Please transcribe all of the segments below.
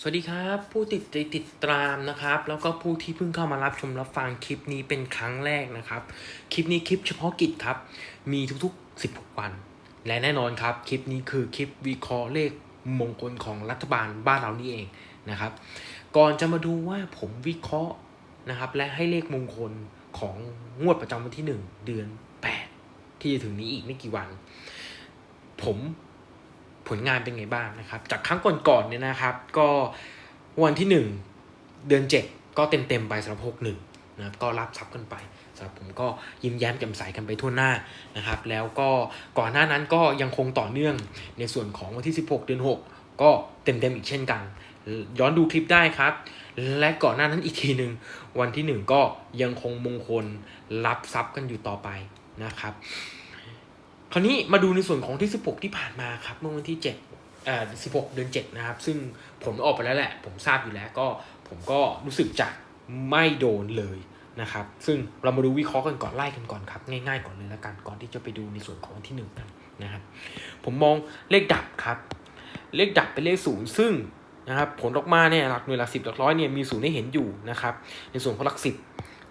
สวัสดีครับ ผู้ติดใจติดตามนะครับ แล้วก็ผู้ที่เพิ่งเข้ามารับชมรับฟังคลิปนี้เป็นครั้งแรกนะครับ คลิปนี้คลิปเฉพาะกิจครับ มีทุกๆ 16 วัน และแน่นอนครับ คลิปนี้คือคลิปวิเคราะห์เลขมงคลของรัฐบาลบ้านเรานี่เองนะครับ ก่อนจะมาดูว่าผมวิเคราะห์นะครับ และให้เลขมงคลของงวดประจำวันที่ 1 เดือน 8 ที่จะถึงนี้อีกไม่กี่วัน ผม ผลงานเป็นไงบ้างนะครับ จากครั้งก่อนๆเนี่ยนะครับ ก็วันที่ 1 เดือน 7 ก็เต็มๆไปสำหรับ 61นะครับก็รับทรัพย์กันไปสำหรับผมก็ยิ้มแย้มแจ่มใสกันไปทั่วหน้านะครับ แล้วก็ก่อนหน้านั้นก็ยังคงต่อเนื่องในส่วนของวันที่ 16 เดือน 6 ก็เต็มๆอีกเช่นกัน ย้อนดูคลิปได้ครับ และก่อนหน้านั้นอีกทีหนึ่งวันที่ 1 ก็ยังคงมงคลรับทรัพย์กันอยู่ต่อไปนะครับ คราวนี้มาดูในส่วนของที่ 16 ที่ผ่านมาครับ เมื่อวันที่7เอ่อ16 เดือน 7 นะครับ ซึ่งผลออกไปแล้วแหละ ผมทราบอยู่แล้วก็ผมก็รู้สึกจะไม่โดนเลยนะครับ ซึ่งเรามาดูวิเคราะห์กันก่อนไล่กันก่อนครับ ง่ายๆก่อนเลยแล้วกันก่อนที่จะไปดูในส่วนของวันที่1กันนะครับ ผมมองเลขดับครับ เลขดับเป็นเลขศูนย์ซึ่งนะครับผลออกมาเนี่ยหลักหน่วยหลักสิบหลักร้อยเนี่ยมีศูนย์ให้เห็นอยู่นะครับ ในส่วนของหลักสิบ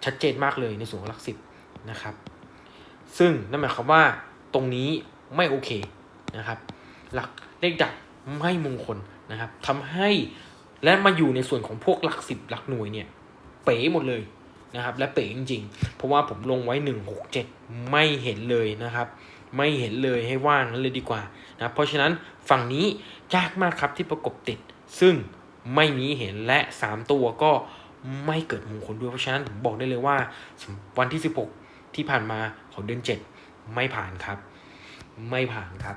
ชัดเจนมากเลยในส่วนของหลักสิบนะครับ ซึ่งนั่นหมายความว่า ตรงนี้ไม่โอเคนะครับ หลักเลขดับไม่มงคลนะครับทำให้และมาอยู่ในส่วนของพวกหลักสิบหลักหน่วยเนี่ยเป๋หมดเลยนะครับ และเป๋จริงๆ เพราะว่าผมลงไว้หนึ่งหกเจ็ดไม่เห็นเลยนะครับ ไม่เห็นเลยให้ว่างนั้นเลยดีกว่านะเพราะฉะนั้นฝั่งนี้ยากมากครับที่ประกบติด ซึ่งไม่มีเห็นและ 3 ตัวก็ไม่เกิดมงคลด้วยเพราะฉะนั้นผมบอกได้เลยว่าวันที่ 16 ที่ผ่านมาของเดือน 7 ไม่ผ่านครับ ไม่ผ่านครับ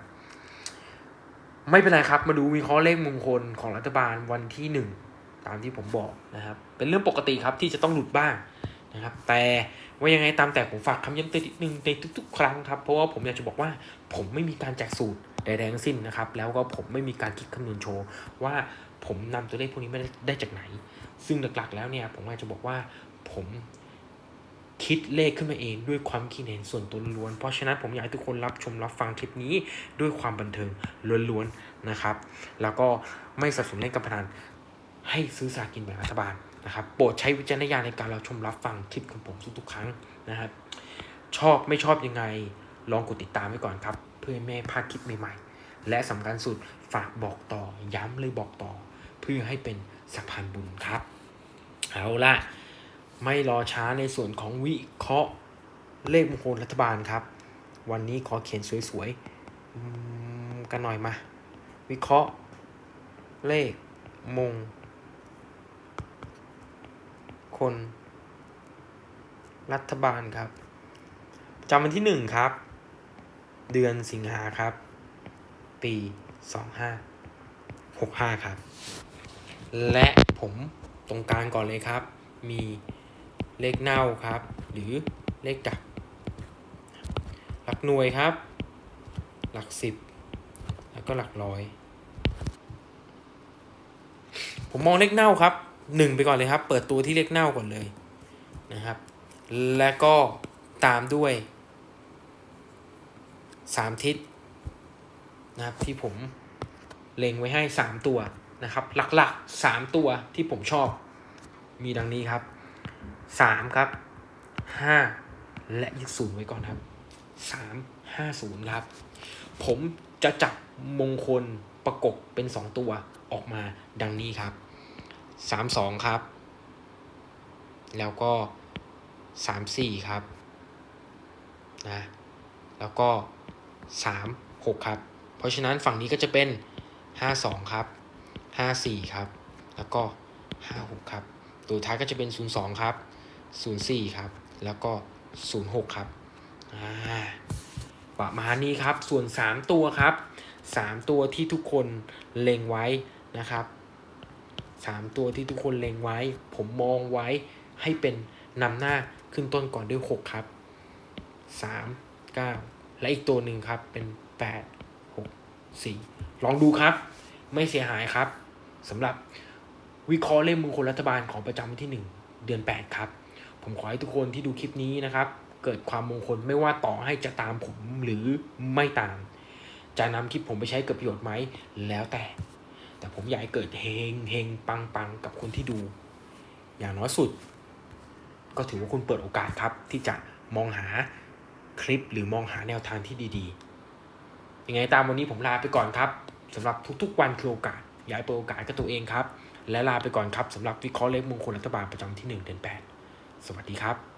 ไม่เป็นไรครับ มาดูวิเคราะห์เลขมงคลของรัฐบาลวันที่1ตามที่ผมบอกนะครับ เป็นเรื่องปกติครับที่จะต้องหลุดบ้างนะครับ แต่ว่ายังไงตามแต่ผมฝากคำย้ำเตือนนิดนึงในทุก ๆ ครั้งครับ เพราะว่าผมอยากจะบอกว่าผมไม่มีการแจกสูตรใดๆทั้งสิ้นนะครับ แล้วก็ผมไม่มีการคิดคำนวณโชว์ว่าผมนำตัวเลขพวกนี้ไม่ได้จากไหน ซึ่งหลักๆ แล้วเนี่ยผมอยากจะบอกว่าผม คิดเลขขึ้นมาเองด้วยความคิดเห็นส่วนตัวล้วน เพราะฉะนั้นผมอยากให้ทุกคนรับชมรับฟังคลิปนี้ด้วยความบันเทิงล้วนๆนะครับ แล้วก็ไม่สนับสนุนเล่นการพนันให้ซื้อสลากกินแบ่งรัฐบาลนะครับ โปรดใช้วิจารณญาณในการรับชมรับฟังคลิปของผมทุกๆครั้งนะครับ ชอบไม่ชอบยังไงลองกดติดตามไว้ก่อนครับ เพื่อไม่พลาดคลิปใหม่ๆ และสำคัญสุดฝากบอกต่อย้ำเลยบอกต่อ เพื่อให้เป็นสะพานบุญครับ เอาล่ะ ไม่รอช้าในส่วนของวิเคราะห์เลขมงคลรัฐบาลครับ วันนี้ขอเขียนสวยๆกันหน่อยมา วิเคราะห์เลขมงคนรัฐบาลครับจำวันที่หนึ่งครับ เดือนสิงหาครับ ปีสองห้าหกห้าครับ และผมตรงกลางก่อนเลยครับ มี เลขเน่าครับ หรือเลขดับ หลักหน่วยครับ หลักสิบแล้วก็หลักร้อย ผมมองเลขเน่าครับหนึ่งไปก่อนเลยครับ เปิดตัวที่เลขเน่าก่อนเลยนะครับ และก็ตามด้วยสามทิศนะครับที่ผมเล็งไว้ให้สามตัวนะครับ หลักๆสามตัวที่ผมชอบมีดังนี้ครับ สามครับห้าและยึดศูนย์ไว้ก่อนครับสามห้าศูนย์ครับ ผมจะจับมงคลประกบเป็นสองตัวออกมาดังนี้ครับสามสองครับ แล้วก็สามสี่ครับนะแล้วก็สามหกครับ เพราะฉะนั้นฝั่งนี้ก็จะเป็นห้าสองครับห้าสี่ครับ แล้วก็ห้าหกครับ ตัวท้ายก็จะเป็น02ครับ 04 ครับ แล้วก็ 06 ครับอ่าประมาณนี้ครับ ส่วน 3 ตัวครับ 3 ตัวที่ทุกคนเล็งไว้นะครับ 3 ตัวที่ทุกคนเล็งไว้ ผมมองไว้ให้เป็นนำหน้าขึ้นต้นก่อนด้วย 6 ครับ 3 9 และอีกตัวหนึ่งครับเป็น 8 6 4 ลองดูครับ ไม่เสียหายครับสำหรับวิเคราะห์เลขมงคลรัฐบาลของประจำวันที่ 1 เดือน 8 ครับ ผมขอให้ทุกคนที่ดูคลิปนี้นะครับ เกิดความมงคลไม่ว่าต่อให้จะตามผมหรือไม่ตาม จะนำคลิปผมไปใช้เกิดประโยชน์ไหมแล้วแต่ แต่ผมอยากให้เกิดเฮงเฮงปังปังกับคนที่ดู อย่างน้อยสุด ก็ถือว่าคุณเปิดโอกาสครับ ที่จะมองหาคลิปหรือมองหาแนวทางที่ดีๆ ยังไงตามวันนี้ผมลาไปก่อนครับสำหรับทุกๆ วันคือโอกาสอยาให้เปิดโอกาสกับตัวเองครับ และลาไปก่อนครับสำหรับวิเคราะห์เลขมงคลรัฐบาลประจำที่ 1 เดือน8 สวัสดีครับ